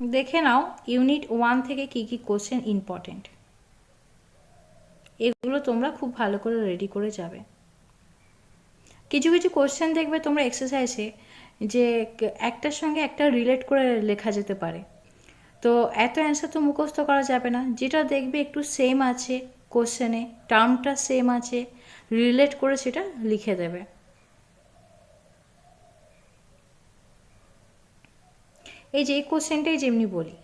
দেখে নাও unit one থেকে কি কি কোশ্চেন ইম্পর্টেন্ট এগুলো তোমরা খুব ভালো করে রেডি করে যাবে। কিছু কিছু কোশ্চেন দেখবে তোমরা এক্সারসাইজে যে একটার সঙ্গে একটা রিলেট করে লেখা যেতে পারে। তো এত অ্যান্সার তো মুখস্থ করা যাবে না। যেটা দেখবে একটু সেম আছে কোশ্চেনে টার্মটা সেম আছে রিলেট করে সেটা লিখে দেবে। এই যে এই কোশ্চেনটাই যেমনি বলি,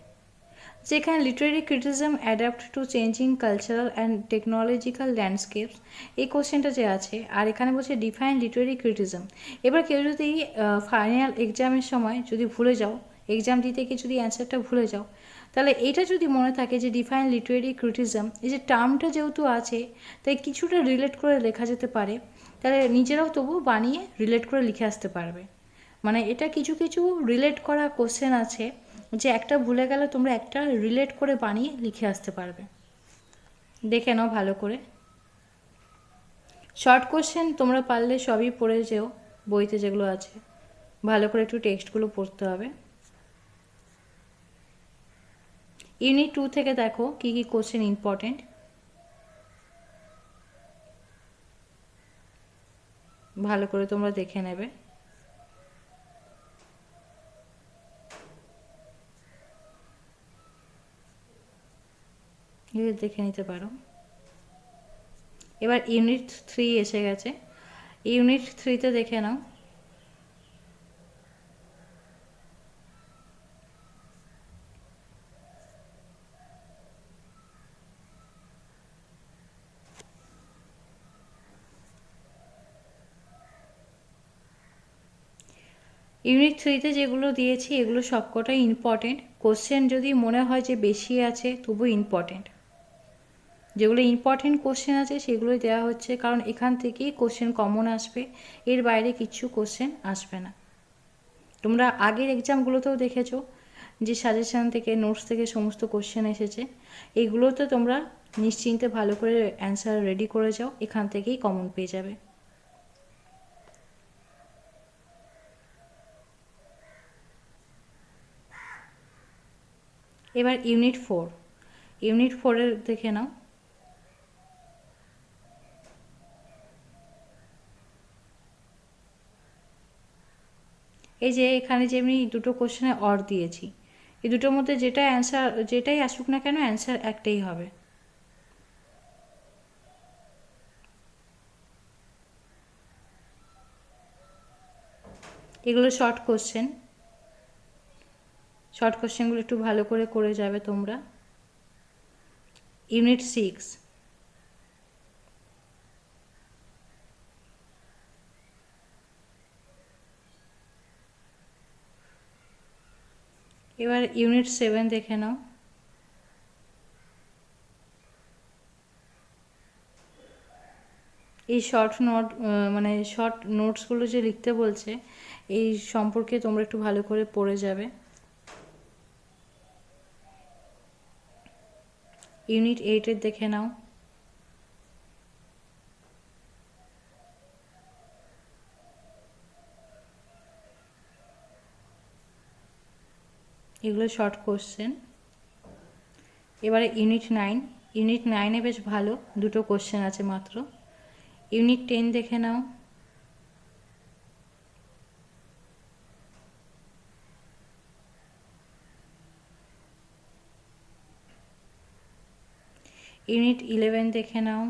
যেখানে literary criticism adapt to changing cultural and technological landscapes এই কোশ্চেনটা যে আছে, আর এখানে বলছে ডিফাইন লিটারেরি ক্রিটিজম এবার কেউ যদি ফাইনাল এক্সামের সময় যদি ভুলে যাও এক্সাম দিতে গিয়ে যদি অ্যান্সারটা ভুলে যাও, তাহলে এটা যদি মনে থাকে যে ডিফাইন লিটারেরি ক্রিটিজম এই যে টার্মটা যেহেতু আছে, তাই কিছুটা রিলেট করে লেখা যেতে পারে, তাহলে নিজেরাও তবু বানিয়ে রিলেট করে লিখে আসতে পারবে। মানে এটা কিছু কিছু রিলেট করা কোশ্চেন আছে যে একটা ভুলে গেলে তোমরা একটা রিলেট করে বানিয়ে লিখে আসতে পারবে। দেখে নাও ভালো করে। শর্ট কোশ্চেন তোমরা পারলে সবই পড়ে যেও, বইতে যেগুলো আছে। ভালো করে একটু টেক্সটগুলো পড়তে হবে। ইউনিট টু থেকে দেখো কি কি কোশ্চেন ইম্পর্টেন্ট ভালো করে তোমরা দেখে নেবে। দেখে নিতে পারো। এবার ইউনিট থ্রি এসে গেছে। ইউনিট থ্রিতে দেখে নাও। ইউনিট থ্রিতে যেগুলো দিয়েছি, এগুলো সবকটাই ইম্পর্টেন্ট কোশ্চেন যদি মনে হয় যে বেশি আছে, তবু ইম্পর্টেন্ট যেগুলো ইম্পর্টেন্ট কোশ্চেন আছে সেগুলোই দেওয়া হচ্ছে, কারণ এখান থেকেই কোশ্চেন কমন আসবে, এর বাইরে কিছু কোশ্চেন আসবে না। তোমরা আগের এক্সামগুলোতেও দেখেছ যে সাজেশান থেকে নোটস থেকে সমস্ত কোশ্চেন এসেছে এইগুলোতে তোমরা নিশ্চিন্তে ভালো করে অ্যান্সার রেডি করে যাও, এখান থেকেই কমন পেয়ে যাবে। এবার ইউনিট ফোর ইউনিট ফোরের দেখে নাও। এই যে এখানে যে আমি দুটো কোশ্চেনে অর দিয়েছি। এই দুটোর মধ্যে যেটা অ্যান্সার যেটাই আসুক না কেন অ্যান্সার একটাই হবে। এগুলো শর্ট কোশ্চেন শর্ট কোশ্চেনগুলো একটু ভালো করে করে যাবে তোমরা। ইউনিট সিক্স এবার ইউনিট সেভেন দেখে নাও। এই শর্ট নোট মানে শর্ট নোটসগুলো যে লিখতে বলছে, এই সম্পর্কে তোমরা একটু ভালো করে পড়ে যাবে। ইউনিট এইটের দেখে নাও। এগুলো শর্ট কোশ্চেন এবারে ইউনিট নাইন ইউনিট নাইনে বেশ ভালো, দুটো কোশ্চেন আছে মাত্র। ইউনিট টেন দেখে নাও। ইউনিট ইলেভেন দেখে নাও।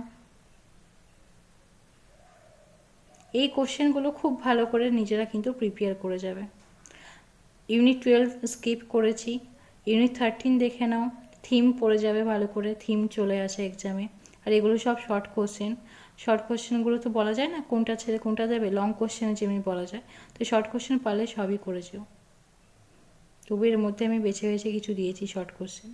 এই কোশ্চেনগুলো খুব ভালো করে নিজেরা কিন্তু প্রিপেয়ার করে যাবে। ইউনিট টুয়েলভ স্কিপ করেছি। ইউনিট থার্টিন দেখে নাও। থিম পড়ে যাবে ভালো করে। থিম চলে আসে এক্সামে আর এগুলো সব শর্ট কোশ্চেন শর্ট কোশ্চেনগুলো তো বলা যায় না কোনটা ছেড়ে কোনটা দেবে। লং কোশ্চেনে যেমনি বলা যায়। তো শর্ট কোশ্চেন পারলে সবই করেছেও তবু এর মধ্যে আমি বেছে বেছে কিছু দিয়েছি শর্ট কোশ্চেন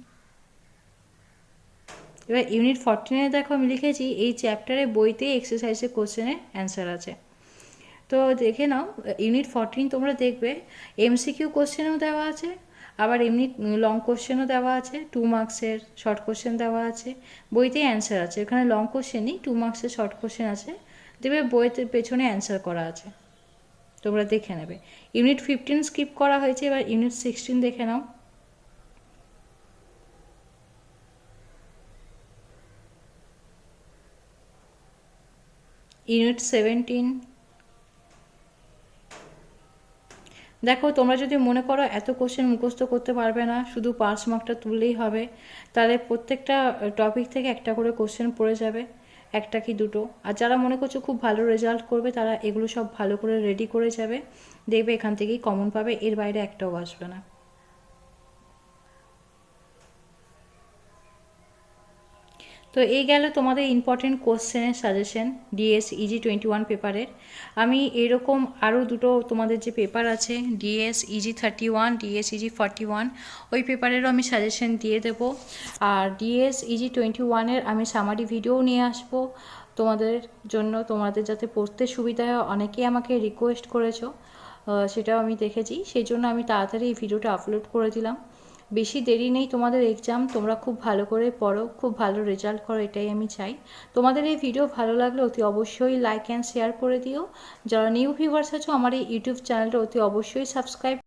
এবার ইউনিট ফরটিনে দেখো আমি লিখেছি, এই চ্যাপ্টারে বইতে এক্সারসাইজের কোশ্চেনের অ্যান্সার আছে। তো দেখে নাও ইউনিট ফর্টিন তোমরা দেখবে এমসিকিউ কোশ্চেনও দেওয়া আছে, আবার এমনি লং কোশ্চেনও দেওয়া আছে টু মার্কসের শর্ট কোশ্চেন দেওয়া আছে, বইতে অ্যান্সার আছে, এখানে লং কোশ্চেনই টু মার্কসের শর্ট কোশ্চেন আছে, দেবে বইতে পেছনে অ্যান্সার করা আছে, তোমরা দেখে নেবে ইউনিট ফিফটিন স্কিপ করা হয়েছে, এবার ইউনিট সিক্সটিন দেখে নাও ইউনিট সেভেন্টিন দেখো, তোমরা যদি মনে করো এত কোশ্চেন মুখস্থ করতে পারবে না, শুধু পাস মার্কটা তুললেই হবে, তাহলে প্রত্যেকটা টপিক থেকে একটা করে কোশ্চেন পড়ে যাবে, একটা কি দুটো। আর যারা মনে করছ খুব ভালো রেজাল্ট করবে, তারা এগুলো সব ভালো করে রেডি করে যাবে, দেখবে এখান থেকেই কমন পাবে, এর বাইরে একটাও আসবে না। তো এই গেল তোমাদের ইম্পর্টেন্ট কোশ্চেনের suggestion DS EG twenty one পেপারের আমি এরকম আরও দুটো তোমাদের যে পেপার আছে DS EG thirty one DS EG forty one ওই পেপারেরও আমি সাজেশন দিয়ে দেব। আর ডিএস ইজি টোয়েন্টি ওয়ানের আমি সামারি ভিডিও নিয়ে আসব। তোমাদের জন্য, তোমাদের যাতে পড়তে সুবিধা হয় অনেকেই আমাকে রিকোয়েস্ট করেছ সেটাও আমি দেখেছি। সেই জন্য আমি তাড়াতাড়ি এই ভিডিওটা আপলোড করে দিলাম। বেশি দেরি নেই তোমাদের এক্সাম তোমরা খুব ভালো করে পড়ো, খুব ভালো রেজাল্ট করো, এটাই আমি চাই। তোমাদের এই ভিডিও ভালো লাগলে অতি অবশ্যই লাইক অ্যান্ড শেয়ার করে দিও। যারা নিউ ভিউয়ার্স আছো, আমার এই ইউটিউব চ্যানেলটা অতি অবশ্যই সাবস্ক্রাইব